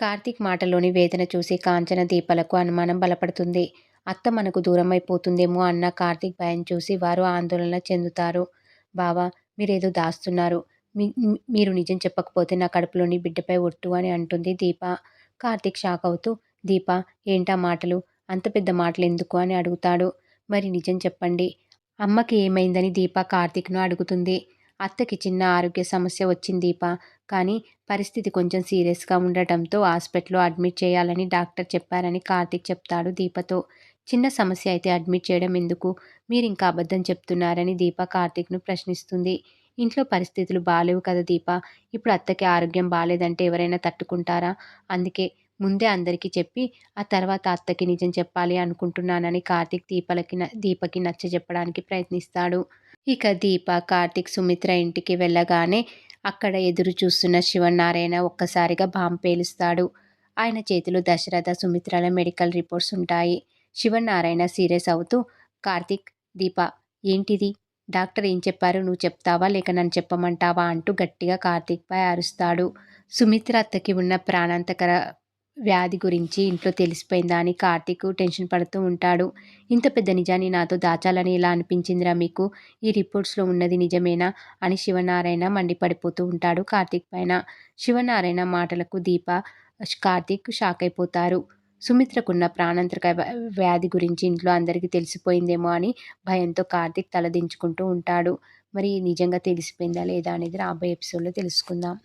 కార్తీక్ మాటలోని వేదన చూసి కాంచన దీపలకు అనుమానం బలపడుతుంది. అత్త మనకు దూరం అయిపోతుందేమో అన్న కార్తీక్ భయం చూసి వారు ఆందోళన చెందుతారు. బావా మీరేదో దాస్తున్నారు. మీరు నిజం చెప్పకపోతే నా కడుపులోని బిడ్డపై ఒట్టు అని అంటుంది దీప. కార్తీక్ షాక్ అవుతూ దీప ఏంటా మాటలు? అంత పెద్ద మాటలు ఎందుకు అని అడుగుతాడు. మరి నిజం చెప్పండి. అమ్మకి ఏమైందని దీప కార్తీక్ను అడుగుతుంది. అత్తకి చిన్న ఆరోగ్య సమస్య వచ్చింది దీప. కానీ పరిస్థితి కొంచెం సీరియస్గా ఉండటంతో హాస్పిటల్లో అడ్మిట్ చేయాలని డాక్టర్ చెప్పారని కార్తీక్ చెప్తాడు దీపతో. చిన్న సమస్య అయితే అడ్మిట్ చేయడం ఎందుకు? మీరు ఇంకా అబద్ధం చెప్తున్నారని దీప కార్తీక్ను ప్రశ్నిస్తుంది. ఇంట్లో పరిస్థితులు బాగాలేవు కదా దీప? ఇప్పుడు అత్తకి ఆరోగ్యం బాగాలేదంటే ఎవరైనా తట్టుకుంటారా? అందుకే ముందే అందరికీ చెప్పి ఆ తర్వాత అత్తకి నిజం చెప్పాలి అనుకుంటున్నానని కార్తీక్ దీపలకి దీపకి నచ్చ చెప్పడానికి ప్రయత్నిస్తాడు. ఇక దీప కార్తీక్ సుమిత్ర ఇంటికి వెళ్ళగానే అక్కడ ఎదురు చూస్తున్న శివనారాయణ ఒక్కసారిగా బాంబు పేలుస్తాడు. ఆయన చేతిలో దశరథ సుమిత్రాల మెడికల్ రిపోర్ట్స్ ఉంటాయి. శివనారాయణ సీరియస్ అవుతూ కార్తీక్ దీప ఏంటిది? డాక్టర్ ఏం చెప్పారు? నువ్వు చెప్తావా? లేక నన్ను చెప్పమంటావా? అంటూ గట్టిగా కార్తీక్పై అరుస్తాడు. సుమిత్ర అత్తకి ఉన్న ప్రాణాంతకర వ్యాధి గురించి ఇంట్లో తెలిసిపోయిందా అని కార్తీక్ టెన్షన్ పడుతూ ఉంటాడు. ఇంత పెద్ద నిజాన్ని నాతో దాచాలని ఇలా అనిపించిందిరా మీకు? ఈ రిపోర్ట్స్లో ఉన్నది నిజమేనా? అని శివనారాయణ మండిపడిపోతూ ఉంటాడు కార్తీక్ పైన. శివనారాయణ మాటలకు దీప కార్తీక్ షాక్ అయిపోతారు. సుమిత్రకున్న ప్రాణాంతక వ్యాధి గురించి ఇంట్లో అందరికీ తెలిసిపోయిందేమో అని భయంతో కార్తీక్ తలదించుకుంటూ ఉంటాడు. మరి నిజంగా తెలిసిపోయిందా లేదా అనేది రాబోయే ఎపిసోడ్లో తెలుసుకుందాం.